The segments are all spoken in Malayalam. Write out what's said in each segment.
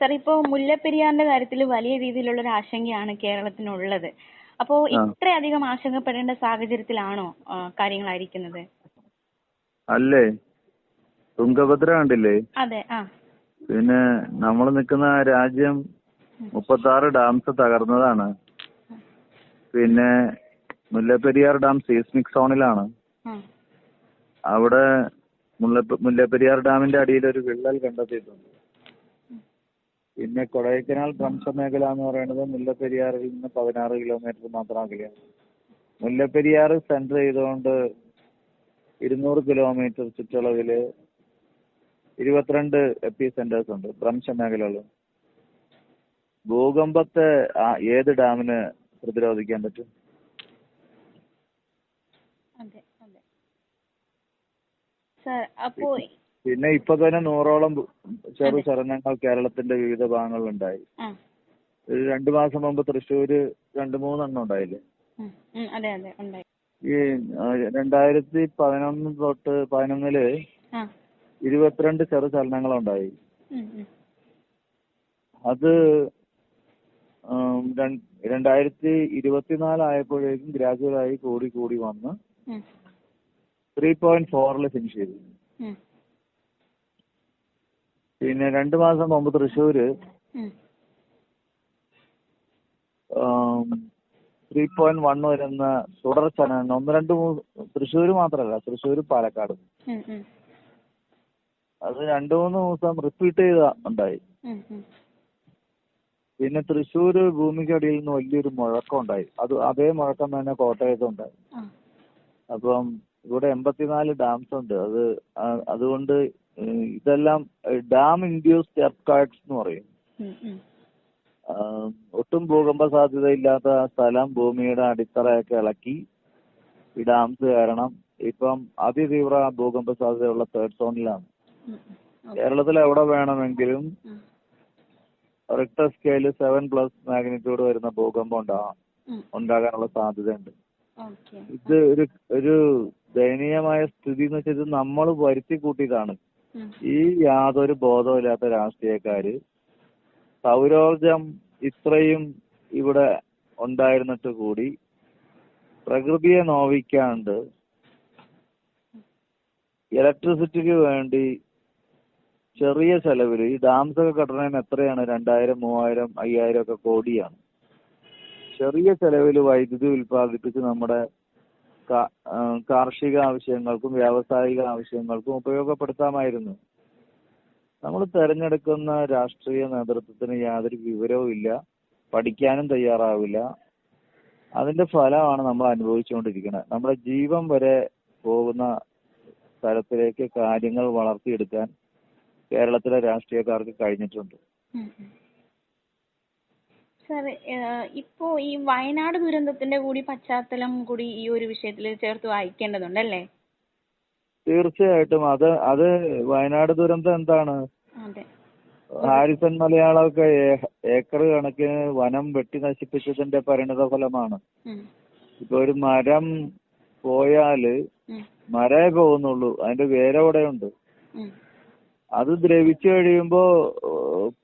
സാർ ഇപ്പോ മുല്ലപ്പെരിയാറിന്റെ കാര്യത്തിൽ വലിയ രീതിയിലുള്ള ഒരു ആശങ്കയാണ് കേരളത്തിനുള്ളത്. അപ്പോ ഇത്രയധികം ആശങ്കപ്പെടേണ്ട സാഹചര്യത്തിലാണോ കാര്യങ്ങളായിരിക്കുന്നത്? അല്ലേ? തുങ്കഭദ്ര കണ്ടില്ലേ? അതെ ആ. പിന്നെ നമ്മൾ നിൽക്കുന്ന രാജ്യം മുപ്പത്താറ് ഡാംസ് തകർന്നതാണ്. പിന്നെ മുല്ലപ്പെരിയാർ ഡാം സീസ്മിക് സോണിലാണ്. അവിടെ മുല്ലപ്പ മുല്ലപ്പെരിയാർ ഡാമിന്റെ അടിയിൽ ഒരു വിള്ളൽ കണ്ടെത്തിയിട്ടുണ്ട്. പിന്നെ കൊടൈക്കനാൽ ഭ്രംശമേഖല എന്ന് പറയുന്നത് മുല്ലപ്പെരിയാറിൽ നിന്ന് പതിനാറ് കിലോമീറ്റർ മാത്രം അകലെയാണ്. മുല്ലപ്പെരിയാർ സെന്റർ ചെയ്തുകൊണ്ട് ഇരുന്നൂറ് കിലോമീറ്റർ ചുറ്റളവിൽ ഇരുപത്തിരണ്ട് എപ്പി സെന്റേഴ്സ് ഉണ്ട് ഭ്രംശമേഖലകൾ ഭൂകമ്പത്തെ ഏത് ഡാമിന് പ്രതിരോധിക്കാൻ പറ്റും? അതെ അതെ. അപ്പോ പിന്നെ ഇപ്പൊ തന്നെ നൂറോളം ചെറു ചലനങ്ങൾ കേരളത്തിന്റെ വിവിധ ഭാഗങ്ങളിലുണ്ടായി. ഒരു രണ്ടു മാസം മുമ്പ് തൃശ്ശൂര് രണ്ട് മൂന്നെണ്ണം ഉണ്ടായില്ലേ? ഈ രണ്ടായിരത്തി പതിനൊന്ന് തൊട്ട് പതിനൊന്നിൽ ഇരുപത്തിരണ്ട് ചെറു ചലനങ്ങളുണ്ടായി. അത് രണ്ടായിരത്തി ഇരുപത്തിനാല് ആയപ്പോഴേക്കും ഗ്രാജുവൽ ആയി കൂടി കൂടി വന്ന് ത്രീ പോയിന്റ് ഫോറിൽ ഫിനിഷ് ചെയ്തു. പിന്നെ രണ്ട് മാസം മുമ്പ് തൃശ്ശൂര്. ത്രീ പോയിന്റ് വൺ വരുന്ന തുടർച്ചലനം ഒന്ന് രണ്ട് മൂന്ന് തൃശ്ശൂര് മാത്രമല്ല തൃശ്ശൂര് പാലക്കാട്. അത് രണ്ടു മൂന്ന് ദിവസം റിപ്പീറ്റ് ചെയ്ത ഉണ്ടായി. പിന്നെ തൃശ്ശൂര് ഭൂമിക്കടിയിൽ നിന്ന് വലിയൊരു മുഴക്കം ഉണ്ടായി. അത് അതേ മുഴക്കം തന്നെ കോട്ടയത്തും ഉണ്ടായി. അപ്പം ഇവിടെ എൺപത്തിനാല് ഡാംസ് ഉണ്ട്. അത് അതുകൊണ്ട് ഇതെല്ലാം ഡാം ഇൻഡ്യൂസ്ഡ് എർക്കാർഡ്സ് എന്ന് പറയും. ഒട്ടും ഭൂകമ്പ സാധ്യതയില്ലാത്ത സ്ഥലം ഭൂമിയുടെ അടിത്തറയൊക്കെ ഇളക്കി ഈ ഡാംസ് കാരണം ഇപ്പം അതിതീവ്ര ഭൂകമ്പ സാധ്യതയുള്ള തേർഡ് സോണിലാണ്. കേരളത്തിൽ എവിടെ വേണമെങ്കിലും Richter scale seven plus magnitude വരുന്ന ഭൂകമ്പം ഉണ്ടാകാം ഉണ്ടാകാനുള്ള സാധ്യതയുണ്ട്. ഇത് ഒരു ഒരു ദയനീയമായ സ്ഥിതി എന്ന് വെച്ചാൽ ഇത് നമ്മൾ വരുത്തി കൂട്ടിയതാണ്. ഈ യാതൊരു ബോധവുമില്ലാത്ത രാഷ്ട്രീയക്കാര് സൗരോർജം ഇത്രയും ഇവിടെ ഉണ്ടായിരുന്നിട്ട് കൂടി പ്രകൃതിയെ നോവിക്കാണ്ട് ഇലക്ട്രിസിറ്റിക്ക് വേണ്ടി ചെറിയ ചെലവിൽ ഈ ഡാംസ് ഒക്കെ എത്രയാണ്? രണ്ടായിരം മൂവായിരം അയ്യായിരം ഒക്കെ കോടിയാണ്. ചെറിയ ചെലവിൽ വൈദ്യുതി ഉൽപ്പാദിപ്പിച്ച് നമ്മുടെ കാർഷിക ആവശ്യങ്ങൾക്കും വ്യാവസായിക ആവശ്യങ്ങൾക്കും ഉപയോഗപ്പെടുത്താമായിരുന്നു. നമ്മൾ തെരഞ്ഞെടുക്കുന്ന രാഷ്ട്രീയ നേതൃത്വത്തിന് യാതൊരു വിവരവും ഇല്ല പഠിക്കാനും തയ്യാറാവില്ല. അതിന്റെ ഫലമാണ് നമ്മൾ അനുഭവിച്ചുകൊണ്ടിരിക്കുന്നത്. നമ്മുടെ ജീവൻ വരെ പോകുന്ന തലത്തിലേക്ക് കാര്യങ്ങൾ വളർത്തിയെടുക്കാൻ കേരളത്തിലെ രാഷ്ട്രീയക്കാർക്ക് കഴിഞ്ഞിട്ടുണ്ട്. സാർ ഇപ്പോ ഈ വയനാട് ദുരന്തത്തിന്റെ കൂടി പശ്ചാത്തലം കൂടി ഈ ഒരു വിഷയത്തിൽ ചേർത്ത് വായിക്കേണ്ടതുണ്ടല്ലേ? തീർച്ചയായിട്ടും. അത് അത് വയനാട് ദുരന്തം എന്താണ്? അതെ. ഹാരിസൺ മലയാളമൊക്കെ ഏക്കർ കണക്കിന് വനം വെട്ടി നശിപ്പിച്ചതിന്റെ പരിണിത ഫലമാണ്. ഇപ്പൊ ഒരു മരം പോയാൽ മരേ പോകുന്നുള്ളൂ. അതിന്റെ വേരവിടെ ഉണ്ട് അത് ദ്രവിച്ചു കഴിയുമ്പോ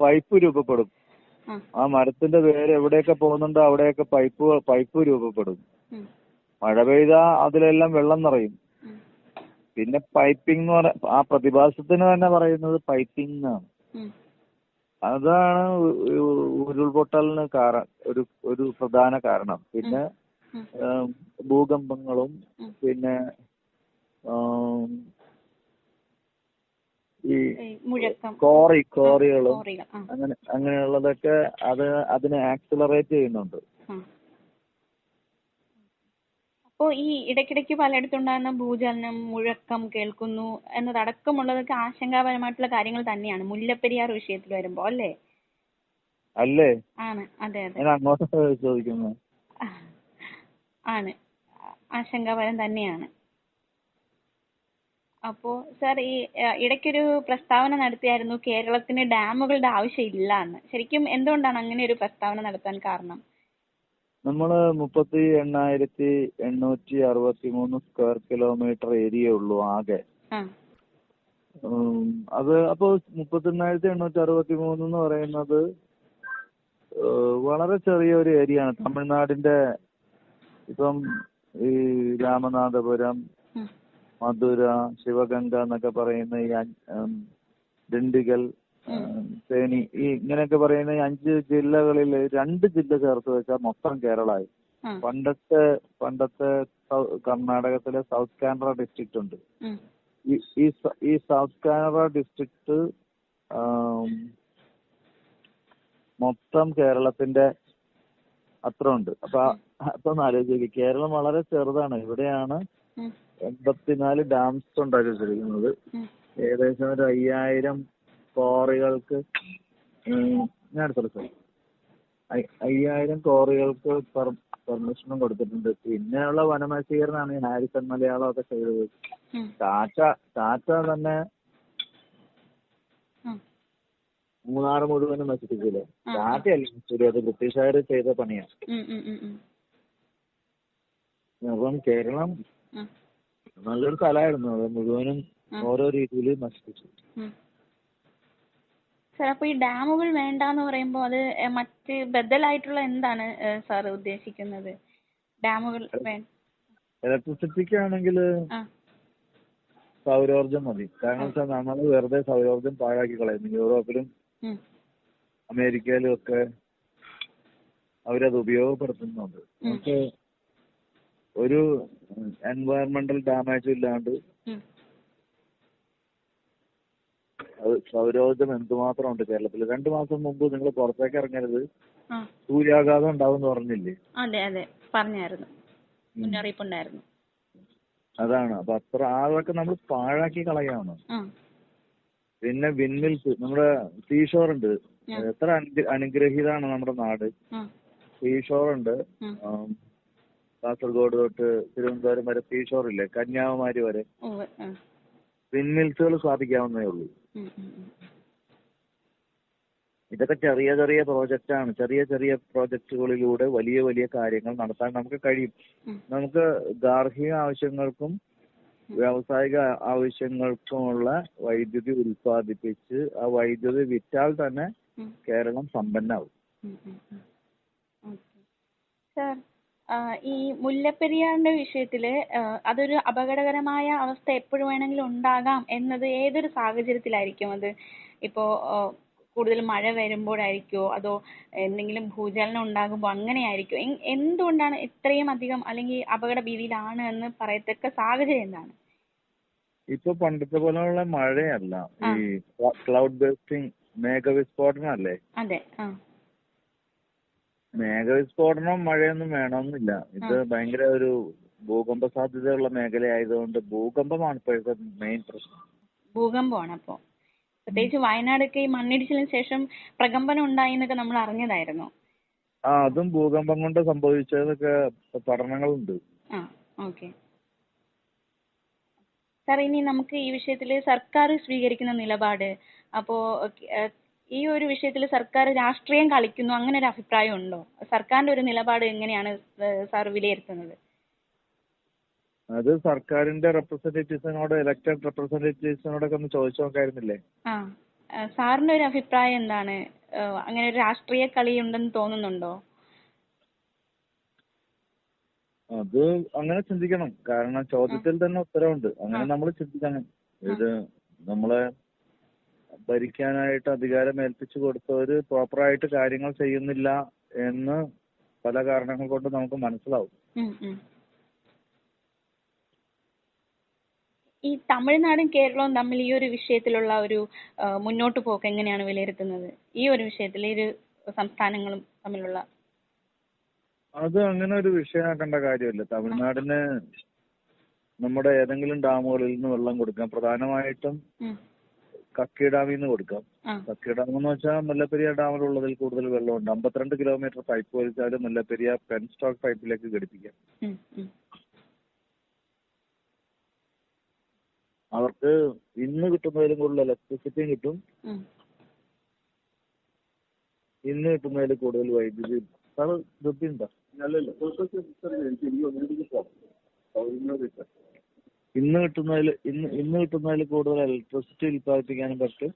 പൈപ്പ് രൂപപ്പെടും. ആ, മരത്തിന്റെ വേര് എവിടെയൊക്കെ പോകുന്നുണ്ടോ അവിടെയൊക്കെ പൈപ്പ് പൈപ്പ് രൂപപ്പെടും. മഴ പെയ്താ അതിലെല്ലാം വെള്ളം നിറയും. പിന്നെ പൈപ്പിംഗ് എന്ന് പറ ആ പ്രതിഭാസത്തിന് തന്നെ പറയുന്നത് പൈപ്പിംഗ് എന്നാണ്. അതാണ് ഉരുൾപൊട്ടലിന് കാര ഒരു ഒരു പ്രധാന കാരണം. പിന്നെ ഭൂകമ്പങ്ങളും പിന്നെ ഈ ക്വാറി ക്വാറികളും അങ്ങനെ അങ്ങനെയുള്ളതൊക്കെ അത് അതിനെ ആക്സിലറേറ്റ് ചെയ്യുന്നുണ്ട്. അപ്പോ ഈ ഇടയ്ക്കിടയ്ക്ക് പലയിടത്തുണ്ടാകുന്ന ഭൂചലനം മുഴക്കം കേൾക്കുന്നു എന്നതടക്കമുള്ളതൊക്കെ ആശങ്കാപരമായിട്ടുള്ള കാര്യങ്ങൾ തന്നെയാണ്. മുല്ലപ്പെരിയാർ വിഷയത്തിൽ വരുമ്പോ അല്ലേ? അല്ലേ? ആണ്. അതെ അതെ. അങ്ങോട്ട് ചോദിക്കുന്നത് ആണ്. ആശങ്കാപരം തന്നെയാണ്. അപ്പോ സാർ ഈ ഇടയ്ക്കൊരു പ്രസ്താവന നടത്തിയായിരുന്നു കേരളത്തിന് ഡാമുകളുടെ ആവശ്യമില്ല എന്ന് ശരിക്കും എന്തുകൊണ്ടാണ് അങ്ങനെ ഒരു പ്രസ്താവന നടത്താൻ കാരണം? നമ്മൾ മുപ്പത്തി എണ്ണായിരത്തി എണ്ണൂറ്റി അറുപത്തി മൂന്ന് സ്ക്വയർ കിലോമീറ്റർ ഏരിയ ഉള്ളൂ ആകെ. അത് ഉം, അത് അപ്പൊ മുപ്പത്തെണ്ണായിരത്തി എണ്ണൂറ്റി അറുപത്തി മൂന്ന് എന്ന് പറയുന്നത് വളരെ ചെറിയ ഒരു ഏരിയ ആണ്. തമിഴ്നാടിന്റെ ഇപ്പം ഈ രാമനാഥപുരം. മധുര ശിവഗംഗ എന്നൊക്കെ പറയുന്ന ഈ ദിണ്ടിഗൽ തേനി ഈ ഇങ്ങനെയൊക്കെ പറയുന്ന ഈ അഞ്ച് ജില്ലകളിൽ രണ്ട് ജില്ല ചേർത്ത് വെച്ചാൽ മൊത്തം കേരളമായി. പണ്ടത്തെ പണ്ടത്തെ കർണാടകത്തിലെ സൗത്ത് കാനറ ഡിസ്ട്രിക്റ്റ് ഉണ്ട്. ഈ ഈ ഈ സൗത്ത് കാനറ ഡിസ്ട്രിക്റ്റ് ഏഹ് മൊത്തം കേരളത്തിന്റെ അത്ര ഉണ്ട് അപ്പൊ അപ്പൊ ഒന്ന് ആലോചിക്കുക കേരളം വളരെ ചെറുതാണ്. ഇവിടെയാണ്. എൺപത്തിനാല് ഡാംസ് ഉണ്ടാക്കി വെച്ചിരിക്കുന്നത് ഏകദേശം ഒരു അയ്യായിരം കോറികൾക്ക് ഏഹ് ഞാൻ എടുത്തോളൂ സാർ അയ്- അയ്യായിരം കോറികൾക്ക് പെർമിഷനും കൊടുത്തിട്ടുണ്ട് പിന്നെയുള്ള വനനശീകരണമാണ് ഈ ഹാരിസൺ മലയാളം ഒക്കെ ചെയ്തത്. ടാറ്റ ടാറ്റ തന്നെ. മൂന്നാർ മുഴുവനും നശിപ്പിച്ചില്ലേ. ടാറ്റയല്ല അത് ബ്രിട്ടീഷുകാർ ചെയ്ത ഉം. അപ്പം കേരളം. നല്ലൊരു സ്ഥലമായിരുന്നു അത് മുഴുവനും ഓരോ രീതിയിൽ നശിപ്പിച്ചു. സർ അപ്പൊ ഈ ഡാമുകൾ വേണ്ടാന്ന് പറയുമ്പോ അത് മറ്റ് ബദലായിട്ടുള്ള എന്താണ് സാർ ഉദ്ദേശിക്കുന്നത്? ഡാമുകൾ ഇലക്ട്രിസിറ്റിക്ക് ആണെങ്കിൽ സൗരോർജം മതി. കാരണം വെച്ചാൽ നമ്മൾ വെറുതെ സൗരോർജം പാഴാക്കി കളയുന്നു. യൂറോപ്പിലും. അമേരിക്കയിലും ഒക്കെ അവരത് ഉപയോഗപ്പെടുത്തുന്നുണ്ട്. നമുക്ക് ഒരു എൻവയറമെന്റൽ ഡാമേജും ഇല്ലാണ്ട്. അത് സൗരോർജം എന്തുമാത്രം ഉണ്ട് കേരളത്തിൽ രണ്ടു മാസം മുമ്പ് നിങ്ങൾ പുറത്തേക്ക് ഇറങ്ങരുത്. സൂര്യാഘാതം ഉണ്ടാവും എന്ന് പറഞ്ഞില്ലേ? അതെ അതെ. പറഞ്ഞായിരുന്നു. മുന്നറിയിപ്പുണ്ടായിരുന്നു. അതാണ്. അപ്പൊ അത്ര ആളൊക്കെ നമ്മൾ പാഴാക്കി കളയാണ്. പിന്നെ വിൻമിൽസ് നമ്മുടെ സീഷോർ ഉണ്ട്. എത്ര അനു- അനുഗ്രഹീതാണ് നമ്മുടെ നാട്? സീഷോർ ഉണ്ട്. കാസർഗോഡ് തൊട്ട് തിരുവനന്തപുരം വരെ സീഷോർ ഇല്ലേ കന്യാകുമാരി വരെ. വിൻമിൽസുകൾ സ്ഥാപിക്കാവുന്നേ ഉള്ളൂ. ഇതൊക്കെ ചെറിയ ചെറിയ പ്രോജക്റ്റാണ് ചെറിയ ചെറിയ പ്രോജക്റ്റുകളിലൂടെ വലിയ വലിയ കാര്യങ്ങൾ നടത്താൻ നമുക്ക് കഴിയും. നമുക്ക് ഗാർഹിക ആവശ്യങ്ങൾക്കും വ്യാവസായിക ആവശ്യങ്ങൾക്കുമുള്ള വൈദ്യുതി ഉൽപ്പാദിപ്പിച്ച് ആ വൈദ്യുതി വിറ്റാൽ തന്നെ കേരളം സമ്പന്നാവും. ഉം. സാർ ഈ മുല്ലപ്പെരിയാറിന്റെ വിഷയത്തിൽ അതൊരു അപകടകരമായ അവസ്ഥ എപ്പോൾ വേണമെങ്കിലും ഉണ്ടാകാം എന്നത് ഏതൊരു സാഹചര്യത്തിലായിരിക്കും അത്? ഇപ്പോ ആ, കൂടുതൽ മഴ വരുമ്പോഴായിരിക്കോ അതോ എന്തെങ്കിലും ഭൂചലനം ഉണ്ടാകുമ്പോൾ അങ്ങനെയായിരിക്കോ? എന്തുകൊണ്ടാണ് ഇത്രയും അധികം അല്ലെങ്കിൽ അപകട ഭീതിയിലാണ് എന്ന് പറയത്തക്ക സാഹചര്യം എന്താണ്? ഇപ്പൊ പണ്ടത്തെ പോലെയുള്ള മഴയല്ല. ഈ ക്ലൗഡ് ബേസ്റ്റിംഗ് മേഘവിസ്ഫോടനം അല്ലേ? അതെ ആ. മേഘവിസ്ഫോടനം മഴയൊന്നും വേണമെന്നില്ല. ഇത് ഭയങ്കര ഒരു ഭൂകമ്പ സാധ്യതയുള്ള മേഖലയായതുകൊണ്ട് ഭൂകമ്പമാണ് ഇപ്പോഴത്തെ മെയിൻ പ്രശ്നം. ഭൂകമ്പമാണ് അപ്പോ. പ്രത്യേകിച്ച് വയനാടൊക്കെ ഈ മണ്ണിടിച്ചിലിന് ശേഷം പ്രകമ്പനം ഉണ്ടായി എന്നൊക്കെ നമ്മൾ അറിഞ്ഞതായിരുന്നു. ആ അതും ഭൂകമ്പം കൊണ്ട് സംഭവിച്ചതൊക്കെ പഠനങ്ങളുണ്ട്. ആ ഓക്കെ. സാർ ഇനി നമുക്ക് ഈ വിഷയത്തിൽ സർക്കാർ സ്വീകരിക്കുന്ന നിലപാട് അപ്പോ ഈ ഒരു വിഷയത്തിൽ സർക്കാർ രാഷ്ട്രീയം കളിക്കുന്നു അങ്ങനെ ഒരു അഭിപ്രായം ഉണ്ടോ? സർക്കാരിന്റെ ഒരു നിലപാട് എങ്ങനെയാണ് സാർ വിലയിരുത്തുന്നത്? അത് സർക്കാരിന്റെ റെപ്രസെന്റേറ്റീവ്സിനോട് ഇലക്ടഡ് റെപ്രസെന്റേറ്റീവ്സിനോടൊക്കെ ഒന്ന് ചോദിച്ചു നോക്കായിരുന്നില്ലേ? ആ സാറിന്റെ ഒരു അഭിപ്രായം എന്താണ്? അങ്ങനെ ഒരു രാഷ്ട്രീയ കളി ഉണ്ടെന്ന് തോന്നുന്നുണ്ടോ? അത് അങ്ങനെ ചിന്തിക്കണം. കാരണം ചോദ്യത്തിൽ തന്നെ ഉത്തരവുണ്ട്. അങ്ങനെ നമ്മൾ ചിന്തിക്കണം. ഇത് നമ്മളെ ഭരിക്കാനായിട്ട് അധികാരം ഏൽപ്പിച്ചു കൊടുത്തവര് പ്രോപ്പറായിട്ട് കാര്യങ്ങൾ ചെയ്യുന്നില്ല എന്ന് പല കാരണങ്ങൾ കൊണ്ട് നമുക്ക് മനസ്സിലാവും. ഈ തമിഴ്നാടും കേരളവും തമ്മിൽ ഈ ഒരു വിഷയത്തിലുള്ള ഒരു മുന്നോട്ട് പോക്ക് എങ്ങനെയാണ് വിലയിരുത്തുന്നത്? ഈ ഒരു വിഷയത്തിൽ ഇരു സംസ്ഥാനങ്ങളും തമ്മിലുള്ള. അത് അങ്ങനെ ഒരു വിഷയമാക്കേണ്ട കാര്യമില്ല. തമിഴ്നാടിന് നമ്മുടെ ഏതെങ്കിലും ഡാമുകളിൽ നിന്ന് വെള്ളം കൊടുക്കാം. പ്രധാനമായിട്ടും. കക്കി ഡാമിൽ നിന്ന് കൊടുക്കാം കക്കി ഡാം എന്ന് വെച്ചാൽ മുല്ലപ്പെരിയാർ ഡാമിലുള്ളതിൽ കൂടുതൽ വെള്ളമുണ്ട് അമ്പത്തിരണ്ട് കിലോമീറ്റർ പൈപ്പ് വലിച്ചാൽ മുല്ലപ്പെരിയാർ പെൻ സ്റ്റോക്ക് പൈപ്പിലേക്ക് ഘടിപ്പിക്കാം. അവർക്ക് ഇന്ന് കിട്ടുന്നതിലും കൂടുതൽ ഇലക്ട്രിസിറ്റിയും കിട്ടും. ഇന്ന് കിട്ടുന്നതിൽ കൂടുതൽ വൈദ്യുതി സാറ് ധൃതിയുണ്ടോ അല്ലല്ല ഇന്ന് കിട്ടുന്നതിൽ ഇന്ന് ഇന്ന് കിട്ടുന്നതിൽ കൂടുതൽ ഇലക്ട്രിസിറ്റി ഉൽപ്പാദിപ്പിക്കാനും പറ്റും.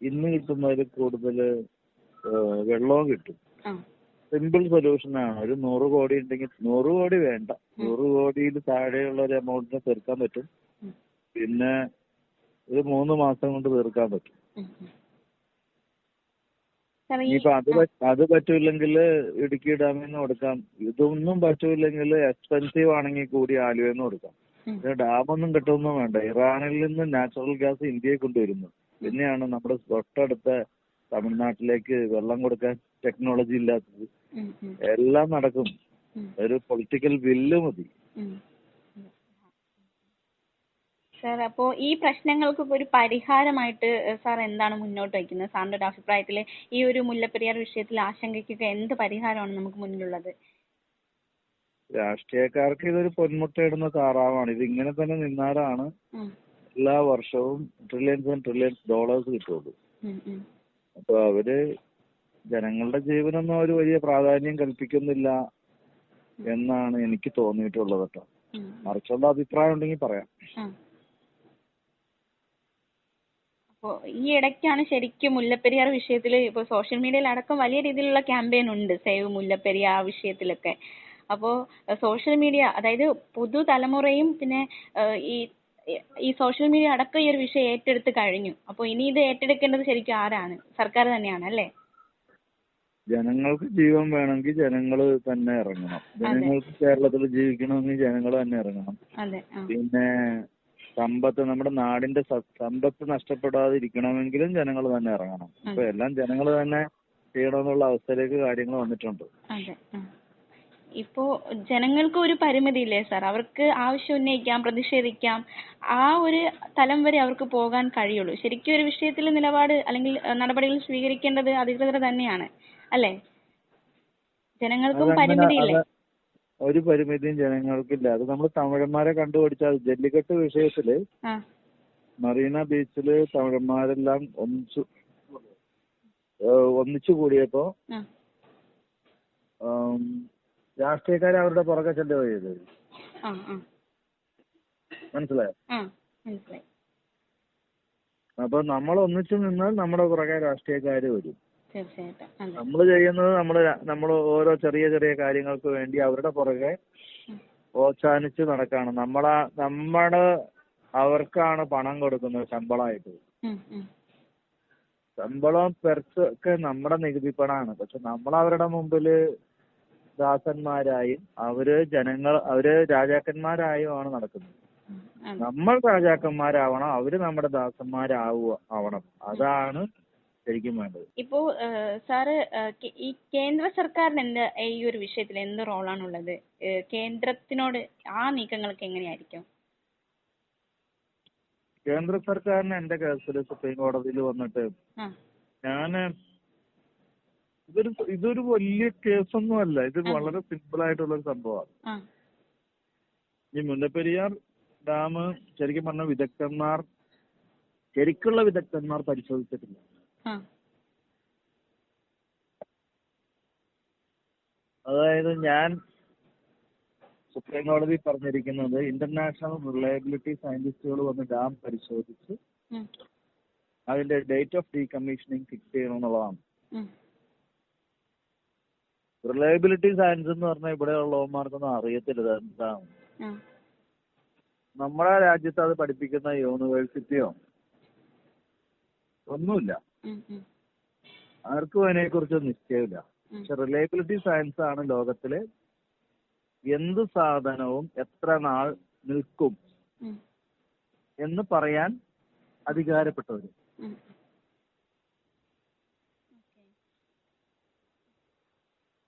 ഇന്ന് കിട്ടുന്നതിൽ കൂടുതൽ വെള്ളവും കിട്ടും. സിമ്പിൾ സൊല്യൂഷൻ ആണ്. ഒരു നൂറ് കോടി ഉണ്ടെങ്കിൽ നൂറ് കോടി വേണ്ട. നൂറ് കോടിയിൽ താഴെയുള്ള ഒരു എമൗണ്ടിനെ തീർക്കാൻ പറ്റും. പിന്നെ ഒരു മൂന്ന് മാസം കൊണ്ട് തീർക്കാൻ പറ്റും. ഇനിയിപ്പോ അത് അത് പറ്റൂല്ലെങ്കിൽ ഇടുക്കി ഡാമിൽ നിന്ന് കൊടുക്കാം. ഇതൊന്നും പറ്റൂല്ലെങ്കിൽ എക്സ്പെൻസീവ് ആണെങ്കിൽ കൂടി ആലുവയിൽ നിന്ന് കൊടുക്കാം. ഡാമൊന്നും കിട്ടുമൊന്നും വേണ്ട. ഇറാനിൽ നിന്ന് നാച്ചുറൽ ഗ്യാസ് ഇന്ത്യയിൽ കൊണ്ടുവരുന്നു. പിന്നെയാണ് നമ്മുടെ തൊട്ടടുത്ത തമിഴ്നാട്ടിലേക്ക് വെള്ളം കൊടുക്കാൻ ടെക്നോളജി ഇല്ലാത്തത്. എല്ലാം നടക്കും. ഒരു പൊളിറ്റിക്കൽ വില്ല് മതി. സാർ അപ്പോ ഈ പ്രശ്നങ്ങൾക്ക് ഒരു പരിഹാരമായിട്ട് സാർ എന്താണ് മുന്നോട്ട് വയ്ക്കുന്നത്? സാറിന്റെ ഒരു അഭിപ്രായത്തിൽ ഈ ഒരു മുല്ലപ്പെരിയാർ വിഷയത്തിൽ ആശങ്കയ്ക്കൊക്കെ എന്ത് പരിഹാരമാണ് നമുക്ക് മുന്നിലുള്ളത്? രാഷ്ട്രീയക്കാർക്ക് ഇതൊരു പൊന്മുട്ടയിടുന്ന താറാവാണ് ഇത് ഇങ്ങനെ തന്നെ നിന്നാലാണ് എല്ലാ വർഷവും ട്രില്യൻസ് ആൻഡ് ട്രില്യൻസ് ഡോളേഴ്സ് കിട്ടുള്ളൂ. അപ്പൊ അവർ ജനങ്ങളുടെ ജീവനൊന്നും അവർ വലിയ പ്രാധാന്യം കൽപ്പിക്കുന്നില്ല എന്നാണ് എനിക്ക് തോന്നിയിട്ടുള്ളത് കേട്ടോ. മറിച്ചുള്ള അഭിപ്രായം ഉണ്ടെങ്കിൽ പറയാം. ഈ ഇടയ്ക്കാണ് ശരിക്കും മുല്ലപ്പെരിയാർ വിഷയത്തിൽ ഇപ്പൊ സോഷ്യൽ മീഡിയയിൽ അടക്കം വലിയ രീതിയിലുള്ള ക്യാമ്പയിൻ ഉണ്ട്. സേവ് മുല്ലപ്പെരിയാർ വിഷയത്തിലൊക്കെ. അപ്പോ സോഷ്യൽ മീഡിയ അതായത് പുതുതലമുറയും പിന്നെ ഈ ഈ സോഷ്യൽ മീഡിയ അടക്കം ഈ ഒരു വിഷയം ഏറ്റെടുത്ത് കഴിഞ്ഞു. അപ്പൊ ഇനി ഇത് ഏറ്റെടുക്കേണ്ടത് ശരിക്കും ആരാണ്? സർക്കാർ തന്നെയാണ് അല്ലേ? ജനങ്ങൾക്ക് ജീവൻ വേണമെങ്കിൽ ജനങ്ങൾ തന്നെ ഇറങ്ങണം. ജനങ്ങൾക്ക് കേരളത്തിൽ ജീവിക്കണമെങ്കിൽ ജനങ്ങൾ തന്നെ ഇറങ്ങണം. പിന്നെ സമ്പത്ത് നമ്മുടെ നാടിന്റെ സമ്പത്ത് നഷ്ടപ്പെടാതിരിക്കണമെങ്കിലും ജനങ്ങൾ തന്നെ ഇറങ്ങണം. ഇപ്പൊ എല്ലാം ജനങ്ങൾ തന്നെ ചെയ്യണമെന്നുള്ള അവസ്ഥയിലേക്ക് കാര്യങ്ങൾ വന്നിട്ടുണ്ട്. ഇപ്പോ ജനങ്ങൾക്ക് ഒരു പരിമിതിയില്ലേ സാർ? അവർക്ക് ആവശ്യം ഉന്നയിക്കാം പ്രതിഷേധിക്കാം. ആ ഒരു തലം വരെ അവർക്ക് പോകാൻ കഴിയുള്ളൂ. ശരിക്കും ഒരു വിഷയത്തിൽ നിലപാട് അല്ലെങ്കിൽ നടപടികൾ സ്വീകരിക്കേണ്ടത് അധികൃതർ തന്നെയാണ്. അല്ലേ? ജനങ്ങൾക്കും പരിമിതിയില്ലേ? ഒരു പരിമിതിയും ജനങ്ങൾക്കില്ല. അത് നമ്മൾ തമിഴന്മാരെ കണ്ടുപിടിച്ചാൽ ജല്ലിക്കെട്ട് വിഷയത്തിൽ മറീന ബീച്ചിൽ തമിഴന്മാരെല്ലാം ഒന്നിച്ചു ഒന്നിച്ചു കൂടിയപ്പോ രാഷ്ട്രീയക്കാരെ അവരുടെ പുറകെ ചെല്ലുക ചെയ്തത് മനസ്സിലായോ? അപ്പൊ നമ്മൾ ഒന്നിച്ചു നിന്നാൽ നമ്മുടെ പുറകെ രാഷ്ട്രീയക്കാര് വരും. നമ്മൾ ചെയ്യുന്നത് നമ്മൾ നമ്മൾ ഓരോ ചെറിയ ചെറിയ കാര്യങ്ങൾക്ക് വേണ്ടി അവരുടെ പുറകെ ഓച്ചാനിച്ച് നടക്കാണ്. നമ്മളാ നമ്മൾ അവർക്കാണ് പണം കൊടുക്കുന്നത് ശമ്പളമായിട്ട്. ശമ്പളം പെർച്ച് ഒക്കെ നമ്മുടെ നികുതി പണമാണ് പക്ഷെ നമ്മൾ അവരുടെ മുമ്പിൽ ദാസന്മാരായും അവർ ജനങ്ങൾ അവർ രാജാക്കന്മാരായും ആണ് നടക്കുന്നത് നമ്മൾ രാജാക്കന്മാരാവണം അവർ നമ്മുടെ ദാസന്മാരാവുക ആവണം. അതാണ് ശരിക്കും വേണ്ടത്. ഇപ്പോ സാറ് ഈ കേന്ദ്ര സർക്കാരിന് എന്ത് ഈ ഒരു വിഷയത്തിൽ എന്ത് റോളാണുള്ളത്? കേന്ദ്രത്തിനോട് ആ നീക്കങ്ങൾക്ക് എങ്ങനെയായിരിക്കും? കേന്ദ്ര സർക്കാരിന് എന്റെ കേസിൽ സുപ്രീം കോടതിയിൽ വന്നിട്ട് ഞാൻ ഇതൊരു ഇതൊരു വലിയ കേസൊന്നും അല്ല. ഇത് വളരെ സിമ്പിൾ ആയിട്ടുള്ള ഒരു സംഭവമാണ് ഈ മുല്ലപ്പെരിയാർ ഡാം ശരിക്കും പറഞ്ഞ വിദഗ്ധന്മാർ ശരിക്കുള്ള വിദഗ്ധന്മാർ പരിശോധിച്ചിട്ടില്ല. അതായത് ഞാൻ സുപ്രീം കോടതി പറഞ്ഞിരിക്കുന്നത് ഇന്റർനാഷണൽ റിലയബിലിറ്റി സയന്റിസ്റ്റുകൾ വന്ന് ഡാം പരിശോധിച്ച് അതിന്റെ ഡേറ്റ് ഓഫ് ഡീകമ്മീഷനിങ് ഫിക്സ് ചെയ്യണം എന്നുള്ളതാണ്. ഉം. റിലയബിലിറ്റി സയൻസ് എന്ന് പറഞ്ഞാൽ ഇവിടെ ഉള്ളവന്മാർക്കൊന്നും അറിയത്തില്ല എന്താണ് നമ്മുടെ രാജ്യത്ത് അത് പഠിപ്പിക്കുന്ന യൂണിവേഴ്സിറ്റിയോ ഒന്നുമില്ല. ആർക്കും അതിനെ കുറിച്ച് നിശ്ചയമില്ല പക്ഷെ റിലയബിലിറ്റി സയൻസ് ആണ് ലോകത്തിലെ എന്ത് സാധനവും എത്ര നാൾ നിൽക്കും എന്ന് പറയാൻ അധികാരപ്പെട്ടവര്.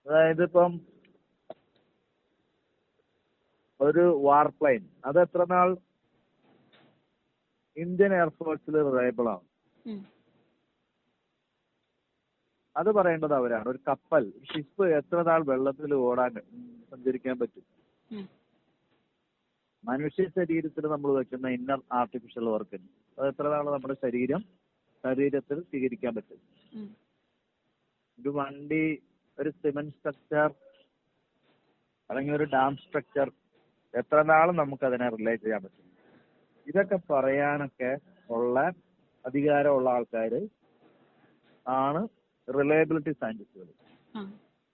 അതായത് ഇപ്പം ഒരു വാർപ്ലെയിൻ അത് എത്ര നാൾ ഇന്ത്യൻ എയർഫോഴ്സിൽ റിലയബിൾ ആണ്? അത് പറയേണ്ടത് അവരാണ്. ഒരു കപ്പൽ ഷിപ്പ് എത്ര നാൾ വെള്ളത്തിൽ ഓടാൻ സഞ്ചരിക്കാൻ പറ്റും? മനുഷ്യ ശരീരത്തിൽ നമ്മൾ വെക്കുന്ന ഇന്നർ ആർട്ടിഫിഷ്യൽ വർക്ക് അത് എത്ര നാൾ നമ്മുടെ ശരീരം ശരീരത്തിൽ സ്വീകരിക്കാൻ പറ്റും? ഒരു വണ്ടി ഒരു സിമന്റ് സ്ട്രക്ചർ അല്ലെങ്കിൽ ഒരു ഡാം സ്ട്രക്ചർ എത്ര നാളും നമുക്ക് അതിനെ റിലേറ്റ് ചെയ്യാൻ പറ്റും. ഇതൊക്കെ പറയാനൊക്കെ ഉള്ള അധികാരമുള്ള ആൾക്കാര് ആണ് റിലയബിലിറ്റി സയന്റിസ്റ്റുകൾ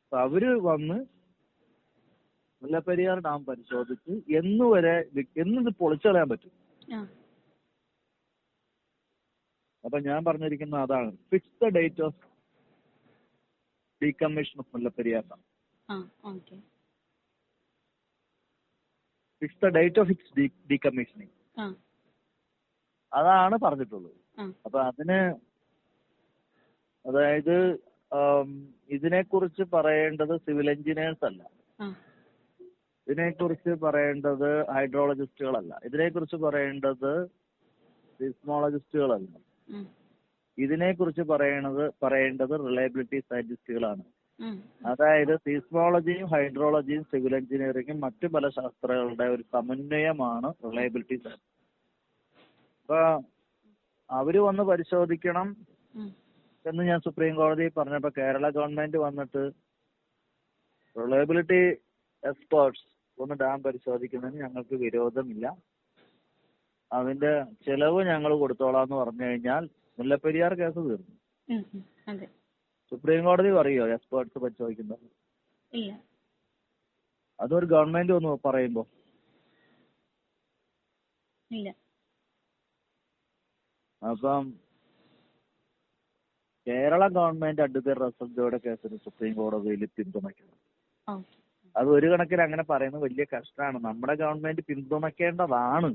അപ്പൊ അവർ വന്ന് മുല്ലപ്പെരിയാർ ഡാം പരിശോധിച്ച് എന്ന് വരെ എന്നിത് പൊളിച്ചു കളയാൻ പറ്റും. അപ്പൊ ഞാൻ പറഞ്ഞിരിക്കുന്ന അതാണ്. Fix the date of decommission of Mullaperiyar fix the date of fix decommissioning അതാണ് പറഞ്ഞിട്ടുള്ളത് അപ്പൊ അതിന് അതായത് ഇതിനെ ഇതിനെക്കുറിച്ച് പറയേണ്ടത് സിവിൽ എഞ്ചിനീയേഴ്സ് അല്ല. ആ. ഇതിനെക്കുറിച്ച് പറയേണ്ടത് ഹൈഡ്രോളജിസ്റ്റുകളല്ല. ഇതിനെക്കുറിച്ച് പറയേണ്ടത് സിസ്മോളജിസ്റ്റുകളല്ല. ഇതിനെക്കുറിച്ച് പറയണത് പറയേണ്ടത് റിലയബിലിറ്റി സയന്റിസ്റ്റുകളാണ് അതായത് സീസ്മോളജിയും ഹൈഡ്രോളജിയും സിവിൽ എഞ്ചിനീയറിംഗും മറ്റു പല ശാസ്ത്രങ്ങളുടെ ഒരു സമന്വയമാണ് റിലയബിലിറ്റി സയൻസ് അപ്പൊ അവർ വന്ന് പരിശോധിക്കണം എന്ന് ഞാൻ സുപ്രീം കോടതി പറഞ്ഞപ്പോ കേരള ഗവൺമെന്റ് വന്നിട്ട് റിലയബിലിറ്റി എക്സ്പേർട്സ് ഒന്ന് ഡാം പരിശോധിക്കുന്നതിന് ഞങ്ങൾക്ക് വിരോധമില്ല. അതിന്റെ ചെലവ് ഞങ്ങൾ കൊടുത്തോളാം എന്ന് പറഞ്ഞു കഴിഞ്ഞാൽ മുല്ലപ്പെരിയാർ കേസ് തീർന്നു. സുപ്രീം കോടതി പറയോ എക്സ്പേർട്സ് പരിശോധിക്കുന്നത് ഇല്ല. അതൊരു ഗവൺമെന്റ് ഒന്ന് പറയുമ്പോ. അപ്പം കേരള ഗവൺമെന്റ് അഡ്വക്കേറ്റ് റസൽജോയുടെ കേസിന് സുപ്രീം കോടതിയിൽ പിന്തുണയ്ക്കണം. അത് ഒരു കണക്കിന് അങ്ങനെ പറയുന്നത് വലിയ കഷ്ടമാണ് നമ്മുടെ ഗവൺമെന്റ് പിന്തുണയ്ക്കേണ്ടതാണ്.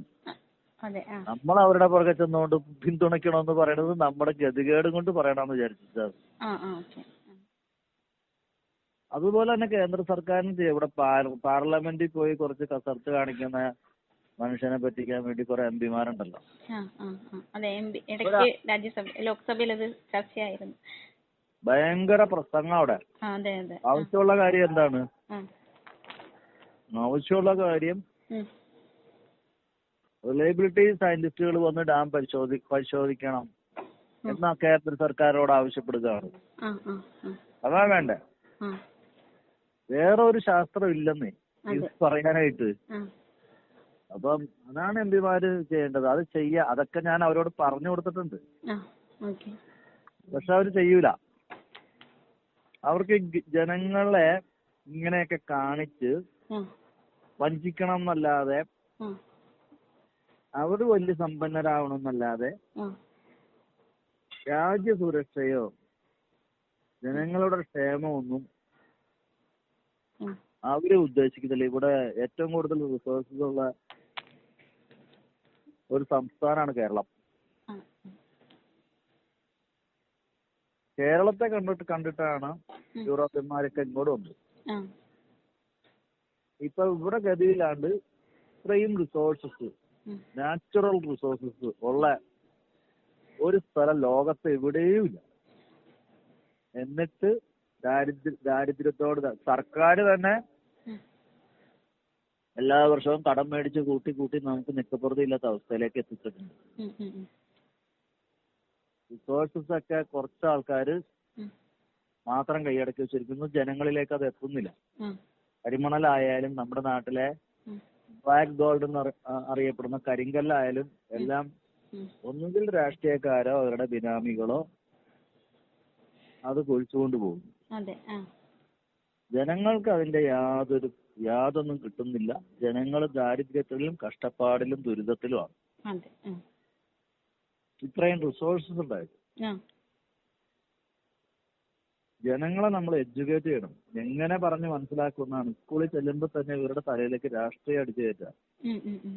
നമ്മൾ അവരുടെ പുറകെ ചെന്നുകൊണ്ട് പിന്തുണയ്ക്കണമെന്ന് പറയുന്നത് നമ്മുടെ ഗതികേടും കൊണ്ട് പറയണമെന്ന് വിചാരിച്ചത് അതുപോലെ തന്നെ കേന്ദ്ര സർക്കാരിന് ചെയ്യും. ഇവിടെ പാർലമെന്റിൽ പോയി കുറച്ച് കസർത്ത് കാണിക്കുന്ന മനുഷ്യനെ പറ്റിക്കാൻ വേണ്ടി കുറെ എം പിമാരുണ്ടല്ലോ. ഭയങ്കര പ്രസംഗം അവിടെ. ആവശ്യമുള്ള കാര്യം എന്താണ്? ആവശ്യമുള്ള കാര്യം റിലയബിലിറ്റി സയന്റിസ്റ്റുകൾ വന്ന് ഡാം പരിശോധി പരിശോധിക്കണം എന്നാ കേന്ദ്ര സർക്കാരോട് ആവശ്യപ്പെടുകയാണ്. അതാ വേണ്ടേ? വേറെ ഒരു ശാസ്ത്രം ഇല്ലെന്നേ പറയാനായിട്ട്. അപ്പം അതാണ് എം പിമാര് ചെയ്യേണ്ടത്. അത് ചെയ്യാ അതൊക്കെ ഞാൻ അവരോട് പറഞ്ഞു കൊടുത്തിട്ടുണ്ട്. പക്ഷെ അവർ ചെയ്യൂല. അവർക്ക് ജനങ്ങളെ ഇങ്ങനെയൊക്കെ കാണിച്ച് വഞ്ചിക്കണം എന്നല്ലാതെ ആ അവർ വലിയ സമ്പന്നരാവണമെന്നല്ലാതെ ആ. രാജ്യസുരക്ഷയോ ജനങ്ങളുടെ ക്ഷേമമൊന്നും ഒന്നും അവർ ഉദ്ദേശിക്കുന്നില്ല. ഇവിടെ ഏറ്റവും കൂടുതൽ റിസോഴ്സസ് ഉള്ള ഒരു സംസ്ഥാനമാണ് കേരളം. കേരളത്തെ കണ്ടിട്ട് കണ്ടിട്ടാണ് യൂറോപ്യന്മാരൊക്കെ ഇങ്ങോട്ട് വന്നത്. ഇപ്പൊ ഇവിടെ ഗതിയിലാണ്ട് ഇത്രയും റിസോഴ്സസ്. നാച്ചുറൽ റിസോഴ്സസ് ഉള്ള ഒരു സ്ഥലം ലോകത്ത് എവിടെയും ഇല്ല എന്നിട്ട് ദാരിദ്ര്യ ദാരിദ്ര്യത്തോട് സർക്കാർ തന്നെ എല്ലാ വർഷവും കടം മേടിച്ച് കൂട്ടി കൂട്ടി നമുക്ക് നിക്കപ്പുറതി ഇല്ലാത്ത അവസ്ഥയിലേക്ക് എത്തിച്ചിട്ടുണ്ട്. റിസോഴ്സസ് ഒക്കെ കുറച്ച് ആൾക്കാർ മാത്രം കൈയടക്കി വെച്ചിരിക്കുന്നു. ജനങ്ങളിലേക്ക് അത് എത്തുന്നില്ല. കരിമണലായാലും നമ്മുടെ നാട്ടിലെ. ബ്ലാക്ക് ഗോൾഡ് എന്ന് അറി- അറിയപ്പെടുന്ന കരിങ്കല്ലായാലും എല്ലാം. ഒന്നുകിൽ രാഷ്ട്രീയക്കാരോ അവരുടെ ബിനാമികളോ അത് കുഴിച്ചുകൊണ്ട് പോകും. അതെ ആ. ജനങ്ങൾക്ക് അതിന്റെ യാതൊരു യാതൊന്നും കിട്ടുന്നില്ല. ജനങ്ങൾ ദാരിദ്ര്യത്തിലും കഷ്ടപ്പാടിലും ദുരിതത്തിലുമാണ് ഇത്രയും റിസോഴ്സസ് ഉണ്ടായിരുന്നു. ആ. ജനങ്ങളെ നമ്മൾ എഡ്യൂക്കേറ്റ് ചെയ്യണം. എങ്ങനെ പറഞ്ഞ് മനസ്സിലാക്കുന്നതാണ് സ്കൂളിൽ ചെല്ലുമ്പോൾ തന്നെ ഇവരുടെ തലയിലേക്ക് രാഷ്ട്രീയം അടിച്ചു ഉം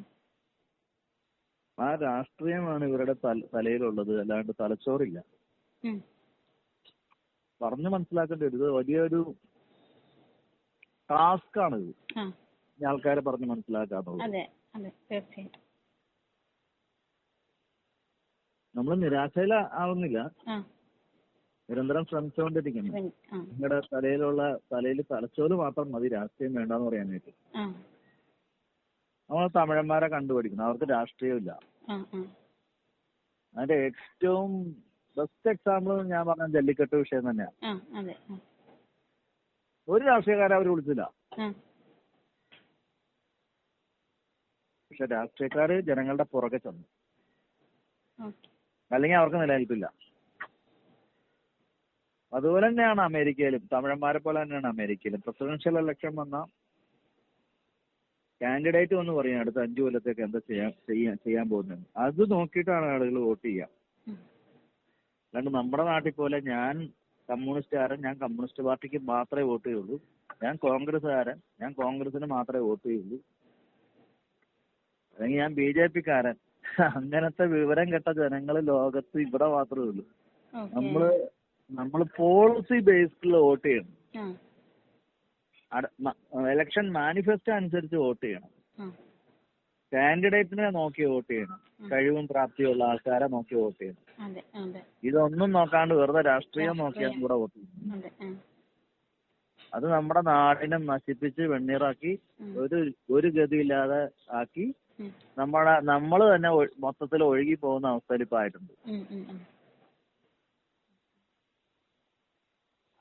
ആ രാഷ്ട്രീയമാണ് ഇവരുടെ തല- തലയിലുള്ളത്. അല്ലാണ്ട് തലച്ചോറില്ല. പറഞ്ഞു മനസ്സിലാക്കേണ്ടി വരും. ഇത് വലിയൊരു ടാസ്ക് ആണ് ഇത്. ആ. ഈ ആൾക്കാരെ പറഞ്ഞു മനസ്സിലാക്കാന്നുള്ളത്. അതെ അതെ തീർച്ചയായും നമ്മൾ നിരാശയിൽ ആവുന്നില്ല ആ നിരന്തരം ശ്രമിച്ചുകൊണ്ടിരിക്കണം നിങ്ങളുടെ തലയിലുള്ള തലയിൽ തലച്ചോറ് മാത്രം മതി രാഷ്ട്രീയം വേണ്ടെന്ന് പറയാനായിട്ട്. ആ. നമ്മൾ തമിഴന്മാരെ കണ്ടുപിടിക്കുന്നു. അവർക്ക് രാഷ്ട്രീയമില്ല. അതിന്റെ ഏറ്റവും ബെസ്റ്റ് എക്സാമ്പിൾ ഞാൻ പറഞ്ഞ ജല്ലിക്കെട്ട് വിഷയം തന്നെയാ. ഒരു രാഷ്ട്രീയക്കാരെ അവർ വിളിച്ചില്ല. പക്ഷെ രാഷ്ട്രീയക്കാര് ജനങ്ങളുടെ പുറകെ ചെന്നു. അല്ലെങ്കിൽ അവർക്ക് നിലനിൽപ്പില്ല. അതുപോലെ തന്നെയാണ് അമേരിക്കയിലും തമിഴന്മാരെ പോലെ തന്നെയാണ് അമേരിക്കയിലും. പ്രസിഡൻഷ്യൽ ഇലക്ഷൻ വന്ന കാൻഡിഡേറ്റ് വന്ന് പറയും അടുത്ത അഞ്ചു കൊല്ലത്തേക്ക് എന്താ ചെയ്യാൻ ചെയ്യാൻ ചെയ്യാൻ പോകുന്നത് അത് നോക്കിയിട്ടാണ് ആളുകൾ വോട്ട് ചെയ്യുക. അല്ലാണ്ട് നമ്മുടെ നാട്ടിൽ പോലെ ഞാൻ കമ്മ്യൂണിസ്റ്റുകാരൻ ഞാൻ കമ്മ്യൂണിസ്റ്റ് പാർട്ടിക്ക് മാത്രമേ വോട്ട് ചെയ്യുള്ളൂ. ഞാൻ കോൺഗ്രസ്സുകാരൻ ഞാൻ കോൺഗ്രസിന് മാത്രമേ വോട്ട് ചെയ്യുള്ളൂ. അല്ലെങ്കിൽ ഞാൻ ബി ജെ പിക്കാരൻ. അങ്ങനത്തെ വിവരം കെട്ട ജനങ്ങൾ ലോകത്ത് ഇവിടെ മാത്രമേ ഉള്ളൂ. നമ്മൾ നമ്മൾ പോളിസി ബേസ്ഡിൽ വോട്ട് ചെയ്യണം. ആ. ഇലക്ഷൻ മാനിഫെസ്റ്റോ അനുസരിച്ച് വോട്ട് ചെയ്യണം. കാൻഡിഡേറ്റിനെ നോക്കി വോട്ട് ചെയ്യണം. കഴിവും പ്രാപ്തിയുള്ള ആൾക്കാരെ നോക്കി വോട്ട് ചെയ്യണം. ഇതൊന്നും നോക്കാണ്ട് വെറുതെ രാഷ്ട്രീയം നോക്കിയാണ് ഇവിടെ വോട്ട് ചെയ്യുന്നത് അതെ നമ്മുടെ നാടിനെ നശിപ്പിച്ച് വെണ്ണീറാക്കി. ഒരു ഒരു ഗതിയില്ലാതെ ആക്കി. നമ്മളെ നമ്മൾ തന്നെ മൊത്തത്തിൽ ഒഴുകി പോകുന്ന അവസ്ഥയിൽ ഇപ്പൊ ആയിട്ടുണ്ട്.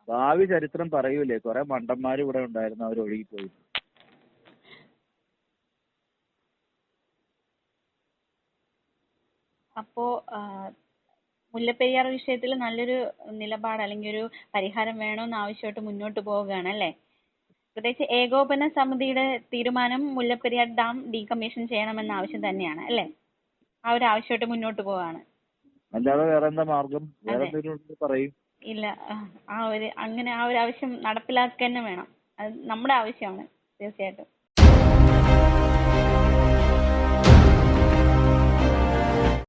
ഭാവി ചരിത്രം പറയൂലേ? കുറെ മണ്ടന്മാർ ഇവിടെ ഉണ്ടായിരുന്നു അവർ ഒഴുകിപ്പോയി. അപ്പോ മുല്ലപ്പെരിയാർ വിഷയത്തിൽ നല്ലൊരു നിലപാട് അല്ലെങ്കിൽ ഒരു പരിഹാരം വേണമെന്ന് ആവശ്യമായിട്ട് മുന്നോട്ട് പോവുകയാണ് അല്ലേ? പ്രത്യേകിച്ച് ഏകോപന സമിതിയുടെ തീരുമാനം മുല്ലപ്പെരിയാർ ഡാം ഡീകമ്മീഷൻ ചെയ്യണമെന്ന ആവശ്യം തന്നെയാണ് അല്ലേ? ആ ഒരു ആവശ്യമായിട്ട് മുന്നോട്ട് പോവാണ് അല്ലാതെ വേറെ എന്താ മാർഗം വേറെ എന്തെങ്കിലും പറയും. ഇല്ല ആ, ഒരു അങ്ങനെ ആ ഒരു ആവശ്യം നടപ്പിലാക്കുക തന്നെ വേണം. അത് നമ്മുടെ ആവശ്യമാണ് തീർച്ചയായിട്ടും.